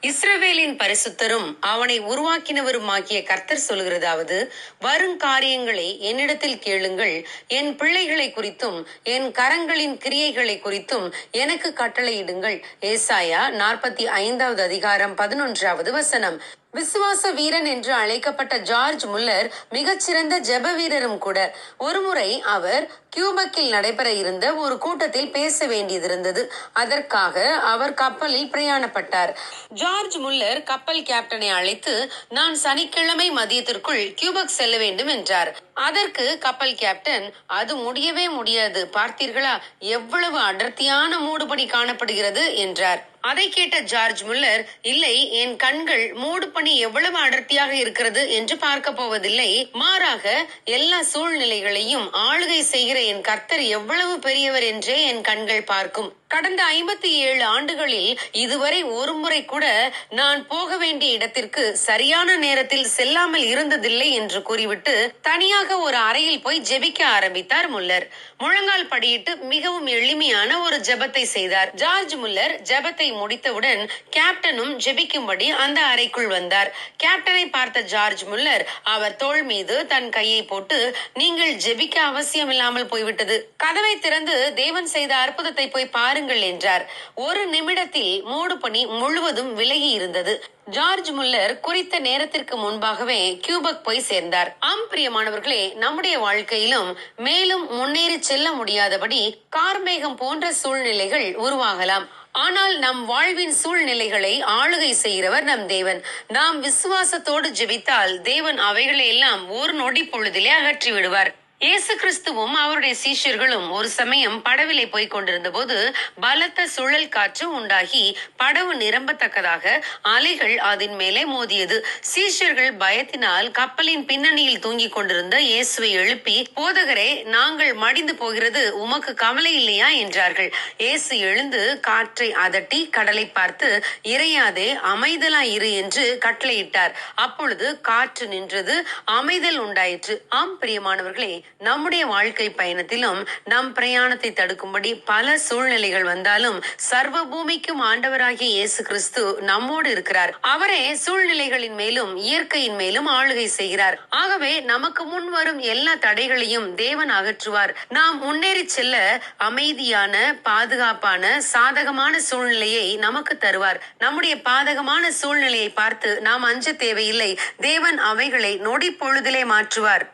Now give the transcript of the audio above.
இஸ்ரவேலின் பரிசுத்தரும் அவனை உருவாக்கினவருமாகிய கர்த்தர் சொல்கிறதாவது வருங்காரியங்களை என்னிடத்தில் கேளுங்கள். என் பிள்ளைகளை குறித்தும் என் கரங்களின் கிரியைகளை குறித்தும் எனக்கு கட்டளையிடுங்கள். ஏசாயா நாற்பத்தி ஐந்தாவது அதிகாரம் பதினொன்றாவது வசனம். விசுவாச வீரன் என்று அழைக்கப்பட்ட ஜார்ஜ் முல்லர் மிகச்சிறந்த ஜெப வீரரும் கூட. ஒருமுறை அவர் கியூபக்கில் நடைபெற இருந்த ஒரு கூட்டத்தில் பேச வேண்டியதிருந்தது அதற்காக அவர் கப்பலில் பிரயாணப்பட்டார். ஜார்ஜ் முல்லர் கப்பல் கேப்டனை அழைத்து நான் சனிக்கிழமை மதியத்திற்குள் கியூபக் செல்ல வேண்டும் என்றார். அதற்கு கப்பல் கேப்டன் அது முடியவே முடியாது. பார்த்தீர்களா? எவ்வளவு அடர்த்தியான மூடுபடி காணப்படுகிறது என்றார். அதை கேட்ட ஜார்ஜ் முல்லர் இல்லை என் கண்கள் மூடு பனி எவ்வளவு அடர்த்தியாக இருக்கிறது என்று பார்க்க போவதில்லை. மாறாக எல்லா சூழ்நிலைகளையும் ஆளுகை செய்கிற என் கர்த்தர் எவ்வளவு பெரியவர் என்றே என் கண்கள் பார்க்கும். கடந்த ஐம்பத்தி ஏழு ஆண்டுகளில் இதுவரை ஒரு முறை கூட நான் போக வேண்டிய இடத்திற்கு சரியான நேரத்தில் செல்லாமல் இருந்ததில்லை என்று கூறிவிட்டு தனியாக ஒரு அறையில் போய் ஜெபிக்க ஆரம்பித்தார் முல்லர். முழங்கால் படியிட்டு மிகவும் எளிமையான ஒரு ஜெபத்தை செய்தார். ஜார்ஜ் முல்லர் ஜெபத்தை முடித்தவுடன் கேப்டனும் ஜெபிக்கும்படி அந்த அறைக்குள் வந்தார். கேப்டனை பார்த்த ஜார்ஜ் முல்லர் அவர் தோல் மீது தன் கையை போட்டு நீங்கள் ஜெபிக்க அவசியம் இல்லாமல் போய்விட்டது. கதவை திறந்து தேவன் செய்த அற்புதத்தை போய் பாருங்கள் என்றார். ஒரு நிமிடத்தில் மூடு பணி முழுவதும் விலகி இருந்தது. ஜார்ஜ் முல்லர் குறித்த நேரத்திற்கு முன்பாகவே கியூபக் போய் சேர்ந்தார். ஆம் பிரியமானவர்களே நம்முடைய வாழ்க்கையிலும் மேலும் முன்னேறி செல்ல முடியாதபடி கார்மேகம் போன்ற சூழ்நிலைகள் உருவாகலாம். ஆனால் நம் வாழ்வின் சூழ்நிலைகளை ஆளுகை செய்கிறவர் நம் தேவன். நாம் விசுவாசத்தோடு ஜெபித்தால் தேவன் அவைகளை எல்லாம் ஒரு நொடி பொழுதிலே அகற்றி விடுவார் இயேசு கிறிஸ்துவும் அவருடைய சீஷர்களும் ஒரு சமயம் படவிலே போய் கொண்டிருந்த போது பலத்த சுழல் காற்று உண்டாகி படவு நிரம்பத்தக்கதாக அலைகள் அதன் மேலே மோதியது. சீஷர்கள் பயத்தினால் கப்பலின் பின்னணியில் தூங்கிக் கொண்டிருந்த இயேசுவை எழுப்பி போதகரே நாங்கள் மடிந்து போகிறது உமக்கு கவலை இல்லையா? என்றார்கள். இயேசு எழுந்து காற்றை அதட்டி கடலை பார்த்து இறையாதே அமைதலாய் இரு என்று கட்டளையிட்டார். அப்பொழுது காற்று நின்றது அமைதல் உண்டாயிற்று. ஆம் பிரியமானவர்களே நம்முடைய வாழ்க்கை பயணத்திலும் நம் பிரயாணத்தை தடுக்கும்படி பல சூழ்நிலைகள் வந்தாலும் சர்வ பூமிக்கும் ஆண்டவராகிய இயேசு கிறிஸ்து நம்மோடு இருக்கிறார். அவரே சூழ்நிலைகளின் மேலும் இயற்கையின் மேலும் ஆளுகை செய்கிறார். ஆகவே நமக்கு முன் வரும் எல்லா தடைகளையும் தேவன் அகற்றுவார். நாம் முன்னேறி செல்ல அமைதியான பாதுகாப்பான சாதகமான சூழ்நிலையை நமக்கு தருவார். நம்முடைய பாதகமான சூழ்நிலையை பார்த்து நாம் அஞ்ச தேவையில்லை. தேவன் அவைகளை நொடி பொழுதிலே மாற்றுவார்.